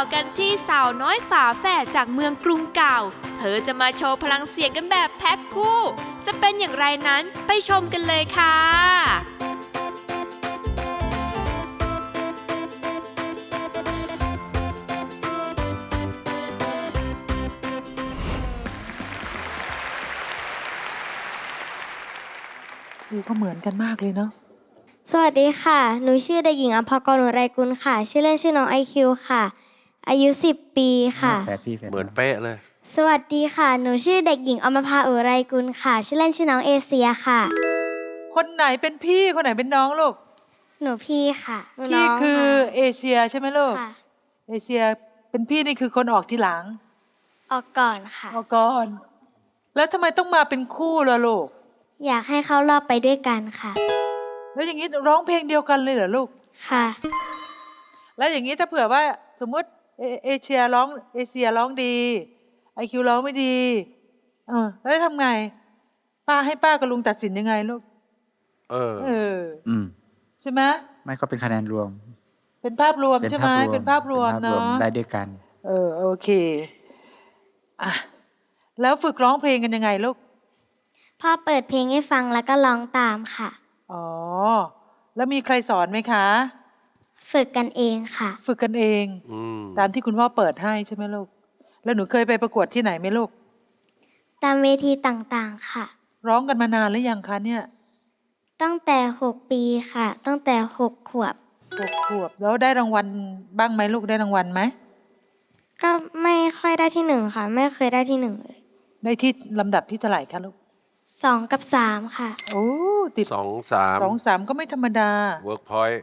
อกันที่สาวน้อยฝาแฝดจากเมืองกรุงเก่า เธอจะมาโชว์พลังเสียงกันแบบแพ็คคู่ จะเป็นอย่างไรนั้นไปชมกันเลยค่ะดูก็เหมือนกันมากเลยเนาะ สวัสดีค่ะ หนูชื่อเด็กหญิงอภากรหนูไรกุลค่ะ ชื่อเล่นชื่อน้องไอคิวค่ะ อายุ 10 ปีค่ะ แฟนพี่แฟนเหมือนเป๊ะเลย สวัสดีค่ะ หนูชื่อเด็กหญิงอมภาอุไรกุลค่ะ ชื่อเล่นชื่อน้องเอเชียค่ะ คนไหนเป็นพี่คนไหนเป็นน้องลูก หนูพี่ค่ะหนูน้พี่องคือค่ะเอเชียใช่ไหมลูก ค่ะ เอเชียเป็นพี่นี่คือคนออกทีหลังออกก่อนค่ะออกก่อน แล้วทำไมต้องมาเป็นคู่ล่ะลูก อยากให้เขารอบไปด้วยกันค่ะ แล้วอย่างนี้ร้องเพลงเดียวกันเลยเหรอลูก ค่ะ แล้วอย่างนี้ถ้าเผื่อว่าสมมติ เอเอเชียร้องเอเชียร้องดีไอคิวร้องไม่ดีเออแล้วจะทำไง ป้าให้ป้ากับลุงตัดสินยังไงลูก เออ เออ อืมใช่ไหมไม่ก็เป็นคะแนนรวม เป็นภาพรวมใช่ไหมเป็นภาพรวมป็ภเนาะได้ด้วยกัน เออโอเคอะแล้วฝึกร้องเพลงกันยังไงลูกพ่อเปิดเพลงให้ฟังแล้วก็ร้องตามค่ะ อ๋อ แล้วมีใครสอนไหมคะ ฝึกกันเองค่ะ ฝึกกันเอง อืมตามที่คุณพ่อเปิดให้ใช่ไหมลูก แล้วหนูเคยไปประกวดที่ไหนไหมลูก ตามเวทีต่างๆค่ะ ร้องกันมานานหรือยังคะเนี่ยตั้งแต่ 6 ปีค่ะ ตั้งแต่ 6 ขวบ หกขวบแล้วได้รางวัลบ้างไหมลูกได้รางวัลไหม ก็ไม่ค่อยได้ที่หนึ่งค่ะ ไม่เคยได้ที่หนึ่งเลยได้ที่ลำดับที่เท่าไหร่คะลูก สองกับสามค่ะ โอ้ ติดสองสามสองสามก็ไม่ธรรมดา เวิร์กพอยต์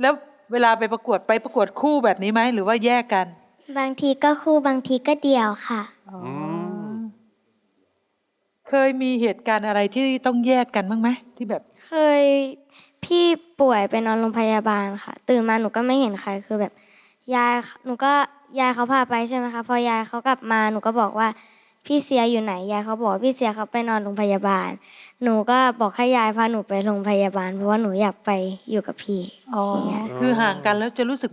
แล้วเวลาไปประกวดไปประกวดคู่แบบนี้ไหมหรือว่าแยกกัน บางทีก็คู่บางทีก็เดี่ยวค่ะอ๋ออเคยมีเหตุการณ์อะไรที่ต้องแยกกันบ้างไหมที่แบบ เคยพี่ป่วยไปนอนโรงพยาบาลค่ะ ตื่นมาหนูก็ไม่เห็นใครคือแบบยายหนูก็ยายเขาพาไปใช่ไหมคะพอยายเขากลับมาหนูก็บอกว่าพี่เสียอยู่ไหนยายเขาบอกว่าพี่เสียเขาไปนอนโรงพยาบาล หนูก็บอกให้ยายพาหนูไปโรงพยาบาล เพราะว่าหนูอยากไปอยู่กับพี่อ๋อคือห่างกันแล้วจะรู้สึก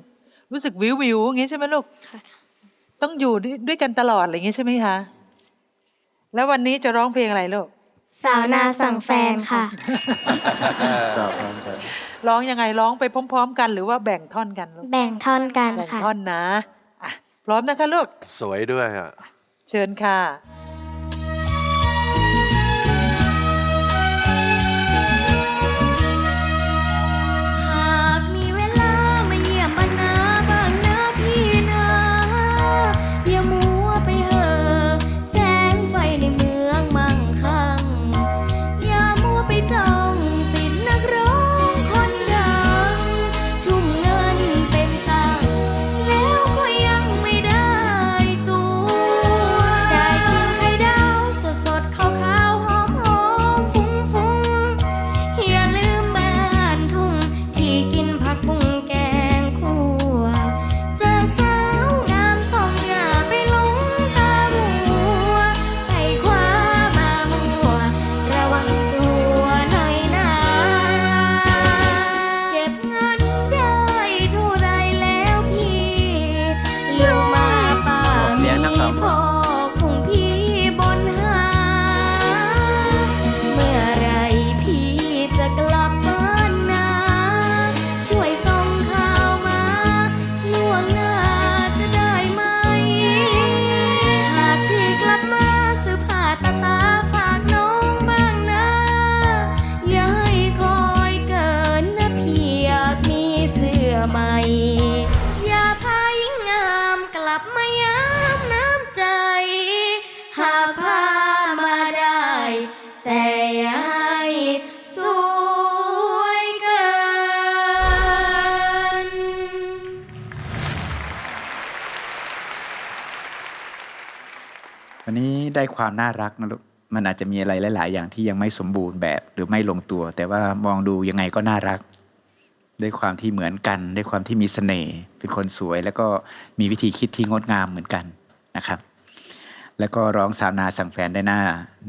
รู้สึกวิววิวๆอย่างงี้ใช่ไหมลูกค่ะต้องอยู่ด้วยด้วยกันตลอดอะไรอย่างงี้ใช่ไหมคะแล้ววันนี้จะร้องเพลงอะไรลูกสาวนาสั่งแฟนค่ะตอบพร้อมกันร้องยังไงร้องไปพร้อม ๆ กันหรือว่าแบ่งท่อนกันลูกแบ่งท่อนกันแบ่งค่ะท่อนนะอะพร้อมนะคะลูกสวยด้วยอะเชิญค่ะ วันนี้ได้ความน่ารักนะลูกมันอาจจะมีอะไรหลาย ๆ อย่างที่ยังไม่สมบูรณ์แบบหรือไม่ลงตัว แต่ว่ามองดูยังไงก็น่ารักด้วยความที่เหมือนกันด้วยความที่มีเสน่ห์เป็นคนสวย แล้วก็มีวิธีคิดที่งดงามเหมือนกันนะครับ แล้วก็ร้องสาวนาสั่งแฟนได้น่า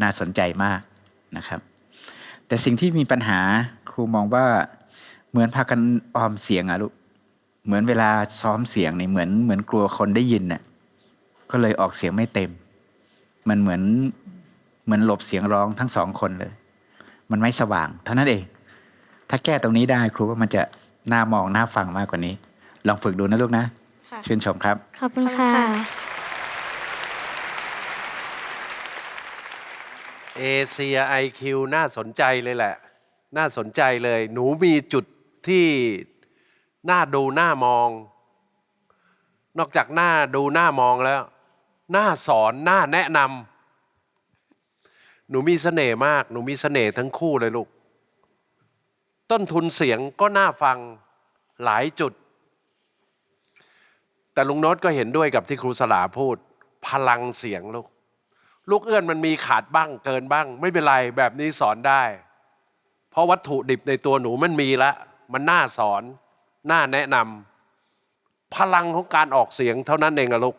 น่าสนใจมากนะครับ แต่สิ่งที่มีปัญหาครูมองว่าเหมือนพากันออมเสียงอะลูกเหมือนเวลาซ้อมเสียงนี่เหมือนเหมือนกลัวคนได้ยินน่ะก็เลยออกเสียงไม่เต็ม มันเหมือนเหมือนหลบเสียงร้องทั้งสองคนเลย มันไม่สว่าง เท่านั้นเอง ถ้าแก้ตรงนี้ได้ครูว่ามันจะน่ามองน่าฟังมากกว่านี้ ลองฝึกดูนะลูกนะค่ะชื่นชมครับ ขอบคุณค่ะ เอเชียไอคิวน่าสนใจเลยแหละ น่าสนใจเลย หนูมีจุดที่น่าดูน่ามอง นอกจากหน้าดูหน้ามองแล้ว น่าสอนน่าแนะนำหนูมีเสน่ห์มาก หนูมีเสน่ห์ทั้งคู่เลยลูก ต้นทุนเสียงก็น่าฟังหลายจุด แต่ลุงโน้ตก็เห็นด้วยกับที่ครูสลาพูด พลังเสียงลูก ลูกเอื้อนมันมีขาดบ้างเกินบ้าง ไม่เป็นไรแบบนี้สอนได้ เพราะวัตถุดิบในตัวหนูมันมีละ มันน่าสอน น่าแนะนำพลังของการออกเสียงเท่านั้นเองอะลูก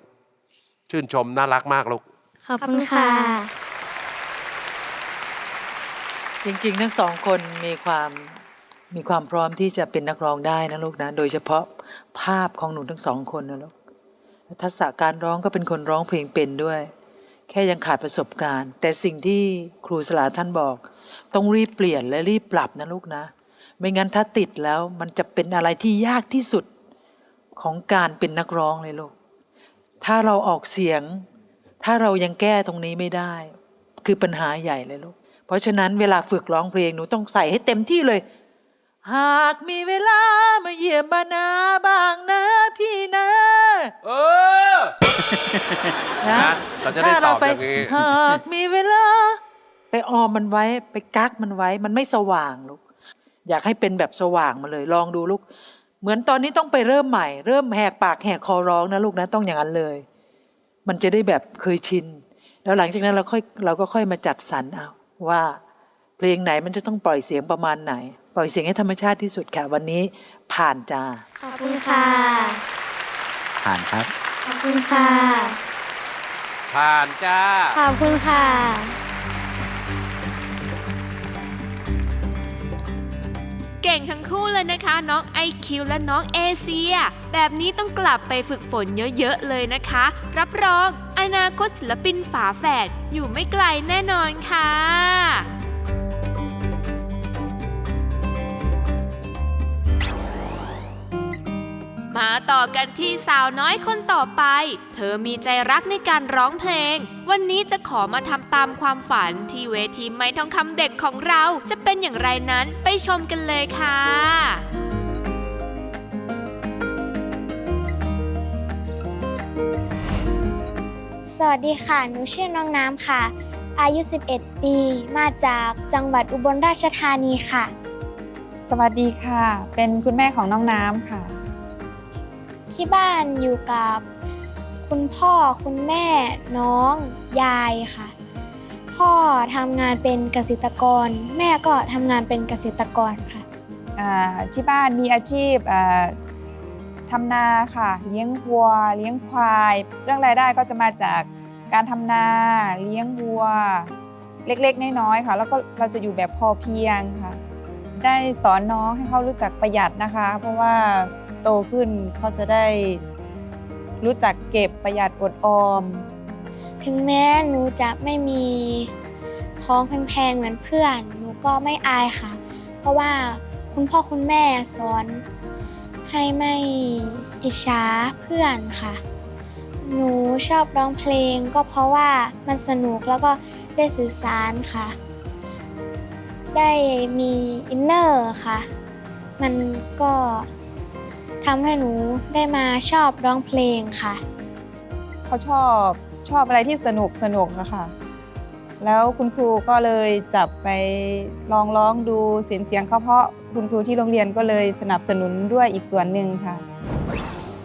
ชื่นชมน่ารักมากลูก ขอบคุณค่ะ จริงๆ ทั้งสองคนมีความมีความพร้อมที่จะเป็นนักร้องได้นะลูกนะ โดยเฉพาะภาพของหนูทั้งสองคนนะลูกทักษะการร้องก็เป็นคนร้องเพลงเป็นด้วย แค่ยังขาดประสบการณ์ แต่สิ่งที่ครูสลาท่านบอก ต้องรีบเปลี่ยนและรีบปรับนะลูกนะ ไม่งั้นถ้าติดแล้วมันจะเป็นอะไรที่ยากที่สุดของการเป็นนักร้องเลยลูก ถ้าเราออกเสียง ถ้าเรายังแก้ตรงนี้ไม่ได้ คือปัญหาใหญ่เลยลูก เพราะฉะนั้นเวลาฝึกร้องเพลงหนูต้องใส่ให้เต็มที่เลย หากมีเวลามาเยี่ยมบานาบ้างนะพี่นะเออ นะนะเขาจะได้ถ้าเราไปตอบอย่างนี้ หากมีเวลา ไปออมมันไว้ไปกักมันไว้ มันไม่สว่างลูก อยากให้เป็นแบบสว่างมาเลย ลองดูลูก เหมือนตอนนี้ต้องไปเริ่มใหม่ เริ่มแหกปากแหกคอร้องนะลูกนะต้องอย่างนั้นเลย มันจะได้แบบเคยชิน แล้วหลังจากนั้นเราค่อยเราก็ค่อยมาจัดสรรเอาว่าเพลงไหนมันจะต้องปล่อยเสียงประมาณไหน ปล่อยเสียงให้ธรรมชาติที่สุดค่ะ วันนี้ผ่านจ้าขอบคุณค่ะ ผ่านครับ ขอบคุณค่ะ ผ่านจ้า ขอบคุณค่ะ ก่งทั้งคู่เลยนะคะ น้องไอคิวและน้องเอเชีย แบบนี้ต้องกลับไปฝึกฝนเยอะๆเลยนะคะ รับรองอนาคตศิลปินฝาแฝดอยู่ไม่ไกลแน่นอนค่ะ มาต่อกันที่สาวน้อยคนต่อไป เธอมีใจรักในการร้องเพลง วันนี้จะขอมาทำตามความฝันที่เวทีไม้ทองคำเด็กของเราจะเป็นอย่างไรนั้นไปชมกันเลยค่ะสวัสดีค่ะ หนูชื่อน้องน้ำค่ะ อายุ 11 ปี มาจากจังหวัดอุบลราชธานีค่ะ สวัสดีค่ะ เป็นคุณแม่ของน้องน้ำค่ะ ที่บ้านอยู่กับคุณพ่อคุณแม่น้องยายค่ะ พ่อทำงานเป็นเกษตรกร แม่ก็ทำงานเป็นเกษตรกรค่ะที่บ้านมีอาชีพทำนาค่ะ เลี้ยงวัว เลี้ยงควาย เรื่องรายได้ก็จะมาจากการทำนา เลี้ยงวัว เล็กๆ น้อยๆค่ะ แล้วก็เราจะอยู่แบบพอเพียงค่ะ ได้สอนน้องให้เขารู้จักประหยัดนะคะ เพราะว่า โตขึ้นเขาจะได้รู้จักเก็บประหยัดอดออม ถึงแม้หนูจะไม่มีท้องแพงๆเหมือนเพื่อน หนูก็ไม่อายค่ะ เพราะว่าคุณพ่อคุณแม่สอนให้ไม่อิจฉาเพื่อนค่ะ หนูชอบร้องเพลงก็เพราะว่ามันสนุกแล้วก็ได้สื่อสารค่ะ ได้มีอินเนอร์ค่ะ มันก็ ทำให้หนูได้มาชอบร้องเพลงค่ะ เขาชอบชอบอะไรที่สนุกสนุกนะคะแล้วคุณครูก็เลยจับไปลองร้องดูเสียงเสียงเขาเพราะคุณครูที่โรงเรียนก็เลยสนับสนุนด้วยอีกส่วนหนึ่งค่ะ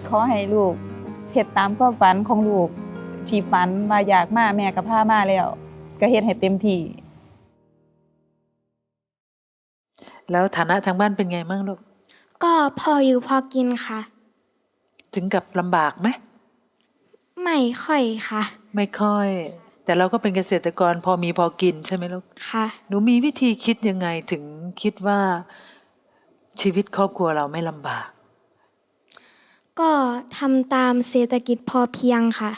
ขอให้ลูกเฮ็ดตามความฝันของลูกที่ฝันมาอยากมาแม่กับพามาแล้ว ก็เฮ็ดให้เต็มที่แล้วฐานะทางบ้านเป็นไงมั่งลูก ก็พออยู่พอกินค่ะ ถึงกับลำบากไหมไม่ค่อยค่ะ ไม่ค่อย แต่เราก็เป็นเกษตรกรพอมีพอกินใช่ไหมลูกค่ะหนูมีวิธีคิดยังไงถึงคิดว่าชีวิตครอบครัวเราไม่ลำบาก ก็ทำตามเศรษฐกิจพอเพียงค่ะ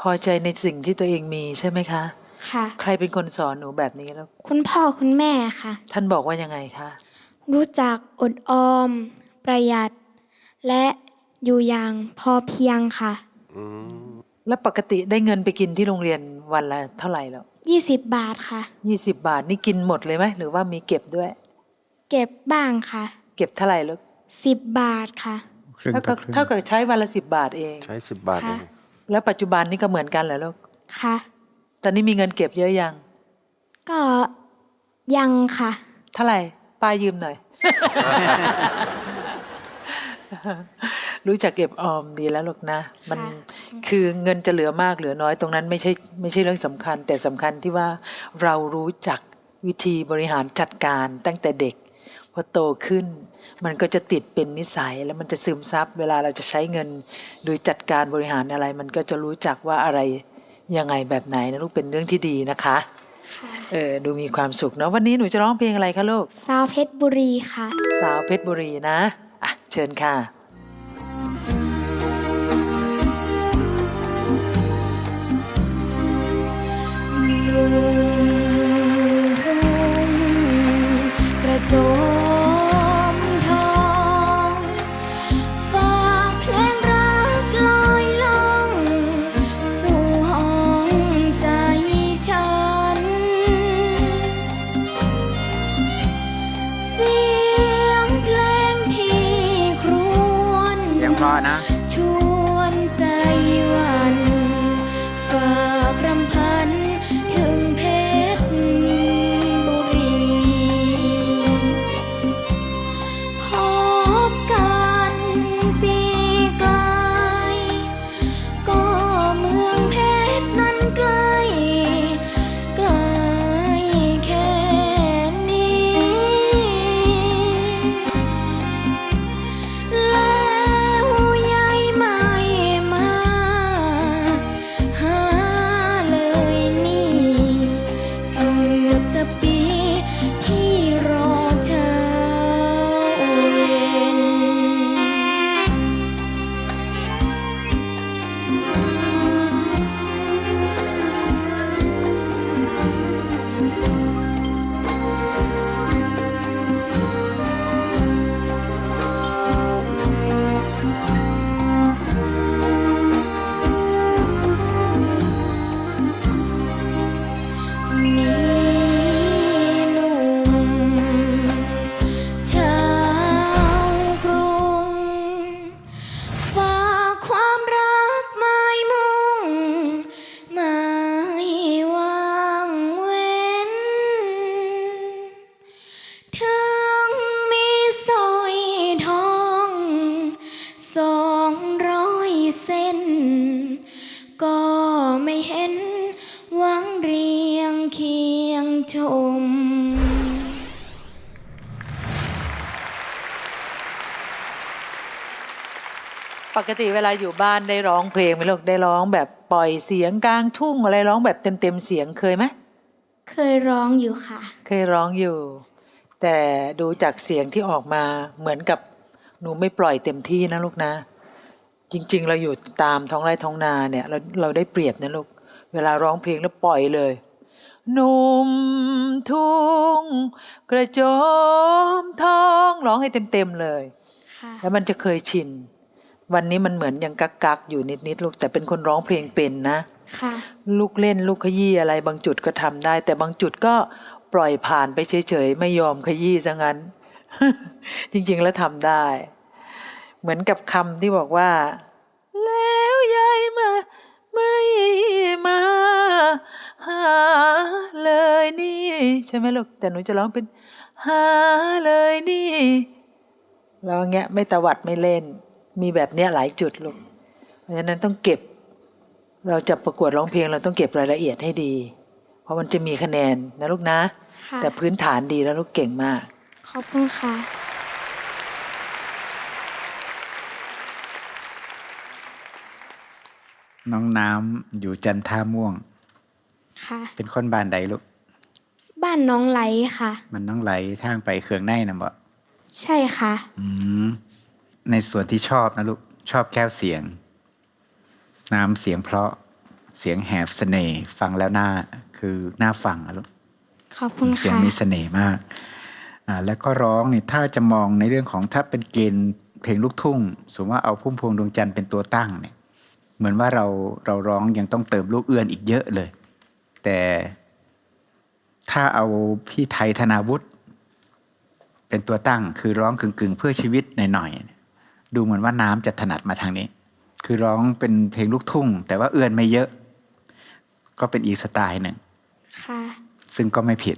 พอใจในสิ่งที่ตัวเองมีใช่ไหมคะค่ะ ใครเป็นคนสอนหนูแบบนี้แล้ว คุณพ่อคุณแม่ค่ะ ท่านบอกว่ายังไงคะ รู้จักอดออม ประหยัด และอยู่อย่างพอเพียงค่ะอืมแล้วปกติได้เงินไปกินที่โรงเรียนวันละเท่าไหร่แล้ว20 บาทค่ะ ยี่สิบบาทนี่กินหมดเลยไหมหรือว่ามีเก็บด้วย เก็บบ้างค่ะ เก็บเท่าไหร่ลูก10 บาทค่ะ ครึ่งเท่าต่กัอบครึ่งเท่ากับใช้วันละสิบบาทเอง ใช้สิบบาทเอค่ะ งแล้วปัจจุบันนี่ก็เหมือนกันเหรอลูกค่ะ ตอนนี้มีเงินเก็บเยอะยังก็ยังค่ะ เท่าไหร่ ป้ายืมหน่อย รู้จักเก็บออมดีแล้วลูกนะ มันค่ะคือเงินจะเหลือมากเหลือน้อยตรงนั้นไม่ใช่ไม่ใช่เรื่องสำคัญ แต่สำคัญที่ว่าเรารู้จักวิธีบริหารจัดการตั้งแต่เด็กพอโตขึ้น มันก็จะติดเป็นนิสัยแล้วมันจะซึมซับเวลาเราจะใช้เงิน โดยจัดการบริหารอะไร มันก็จะรู้จักว่าอะไรยังไงแบบไหนนะลูกเป็นเรื่องที่ดีนะคะ เออดูมีความสุขเนาะวันนี้หนูจะร้องเพลงอะไรคะลูก สาวเพชรบุรีค่ะ สาวเพชรบุรีนะอะเชิญค่ะก ปกติเวลาอยู่บ้านได้ร้องเพลงไหมลูกได้ร้องแบบปล่อยเสียงกลางทุ่งอะไรร้องแบบเต็มเต็มๆเสียงเคยไหมเคยร้องอยู่ค่ะ เคยร้องอยู่ แต่ดูจากเสียงที่ออกมาเหมือนกับหนูไม่ปล่อยเต็มที่นะลูกนะ จริง ๆ เราอยู่ตามท้องไร่ท้องนาเนี่ยเราเราได้เปรียบนะลูกเวลาร้องเพลงแล้วปล่อยเลยหนุ่มทุ่งกระโจมทองร้องให้เต็มๆเลยค่ะแล้วมันจะเคยชิน วันนี้มันเหมือนยังกักกักๆอยู่นิดๆลูกแต่เป็นคนร้องเพลงเป็นนะค่ะลูกเล่นลูกขยี้อะไรบางจุดก็ทำได้ แต่บางจุดก็ปล่อยผ่านไปเฉยๆไม่ยอมขยี้ซะงั้น จริงๆแล้วทำได้ เหมือนกับคำที่บอกว่า แล้วยายมาไม่มาหาเลยนี่ ใช่ไหมลูกแต่หนูจะร้องเป็นหาเลยนี่ร้องเงี้ยไม่ตวัดไม่เล่น มีแบบเนี้ยหลายจุดลูกเพราะฉะนั้นต้องเก็บ เราจะประกวดร้องเพลงเราต้องเก็บรายละเอียดให้ดี เพราะมันจะมีคะแนนนะลูกนะ ค่ะ แต่พื้นฐานดีแล้วลูกเก่งมาก ขอบคุณค่ะ น้องน้ำอยู่จันท่าม่วง ค่ะ เป็นคนบ้านใดลูก บ้านน้องไหลค่ะ มันน้องไหลทางไปเคืองในนะบ่ใช่ค่ะ อืม ในส่วนที่ชอบนะลูกชอบแก้วเสียง น้ำเสียงเพราะเสียงแหบเสน่ห์ฟังแล้วน่าคือน่าฟังนะลูกขอบคุณเสียงค่ะมีเสน่ห์มากอ่าแล้วก็ร้องเนี่ยถ้าจะมองในเรื่องของถ้าเป็นเกณฑ์เพลงลูกทุ่ง สมมติว่าเอาพุ่มพวงดวงจันทร์เป็นตัวตั้งเนี่ย เหมือนว่าเราเราร้องยังต้องเติมลูกเอื้อนอีกเยอะเลย แต่ถ้าเอาพี่ไทยธนาวุฒิเป็นตัวตั้งคือร้องกึ่งๆ เพื่อชีวิตหน่อยๆ ดูเหมือนว่าน้ำจะถนัดมาทางนี้ คือร้องเป็นเพลงลูกทุ่ง แต่ว่าเอื้อนไม่เยอะ ก็เป็นอีกสไตล์หนึ่งค่ะซึ่งก็ไม่ผิด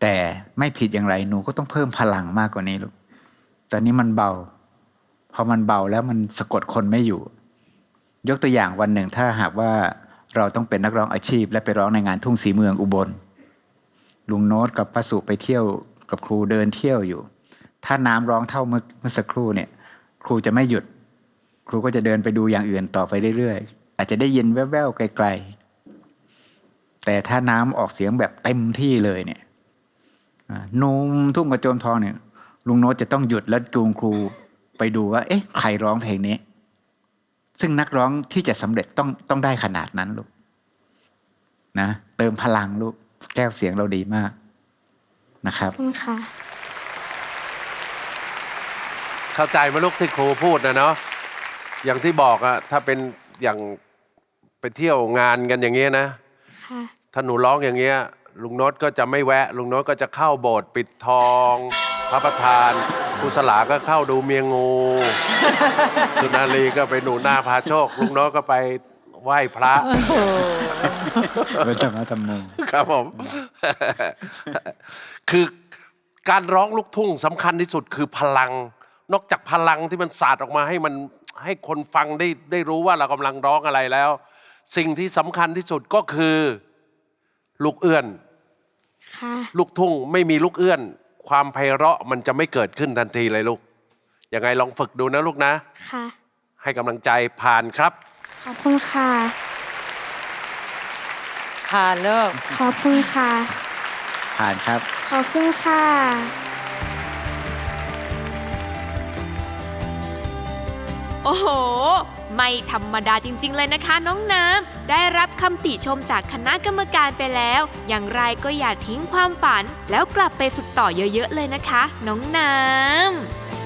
แต่ไม่ผิดอย่างไรหนูก็ต้องเพิ่มพลังมากกว่านี้ลูกตอนนี้มันเบาพอมันเบาแล้วมันสะกดคนไม่อยู่ ยกตัวอย่างวันหนึ่งถ้าหากว่าเราต้องเป็นนักร้องอาชีพ และไปร้องในงานทุ่งสีเมืองอุบล ลุงโน้ตกับป้าสุไปเที่ยวกับครูเดินเที่ยวอยู่ ถ้าน้ำร้องเท่าเมื่อเมื่อสักครู่เนี่ย ครูจะไม่หยุด ครูก็จะเดินไปดูอย่างอื่นต่อไปเรื่อยๆอาจจะได้ยินแว่วๆไกลๆ แต่ถ้าน้ำออกเสียงแบบเต็มที่เลยเนี่ยนุ่มทุ่งกระโจมทองเนี่ย ลุงโน้ตจะต้องหยุดแล้วจูงครูไปดูว่า เอ๊ะใครร้องเพลงนี้ ซึ่งนักร้องที่จะสำเร็จต้องต้องได้ขนาดนั้นลูกนะเติมพลังลูกแก้วเสียงเราดีมากนะครับขอบคุณค่ะ เข้าใจไหมลูกที่ครูพูดนะเนาะอย่างที่บอกอะถ้าเป็นอย่างไปเที่ยวงานกันอย่างเงี้ยนะค่ะถ้าหนูร้องอย่างเงี้ยลุงโน้ตก็จะไม่แวะ ลุงโน้ตก็จะเข้าโบสถ์ปิดทองพระประธานครูสลาก็เข้าดูเมียงู สุนารีก็ไปหนูนาพาโชค ลุงโน้ตก็ไปไหว้พระเวทมาธรรมโมครับผม คือการร้องลูกทุ่งสำคัญที่สุดคือพลัง นอกจากพลังที่มันสาดออกมาให้มันให้คนฟังได้ได้รู้ว่าเรากำลังร้องอะไรแล้ว สิ่งที่สำคัญที่สุดก็คือ ลูกเอื้อน ค่ะ ลูกทุ่งไม่มีลูกเอื้อน ความไพเราะมันจะไม่เกิดขึ้นทันทีเลยลูกยังไงลองฝึกดูนะลูกนะ ค่ะ ให้กำลังใจผ่านครับ ขอบคุณค่ะ ผ่านเลิก ขอบคุณค่ะ ผ่านครับ ขอบคุณค่ะ โอ้โห ไม่ธรรมดาจริง ๆ เลยนะคะน้องน้ำ ได้รับคำติชมจากคณะกรรมการไปแล้ว อย่างไรก็อย่าทิ้งความฝัน แล้วกลับไปฝึกต่อเยอะ ๆ เลยนะคะ น้องน้ำ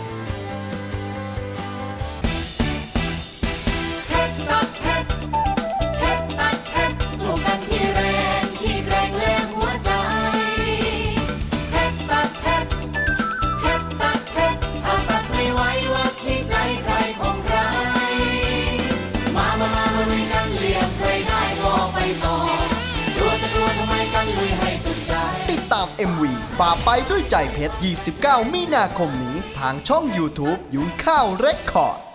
MV ฝ่าไปด้วยใจเพชร 29 มีนาคมนี้ ทางช่อง YouTube ยุ้งข้าวเรคคอร์ด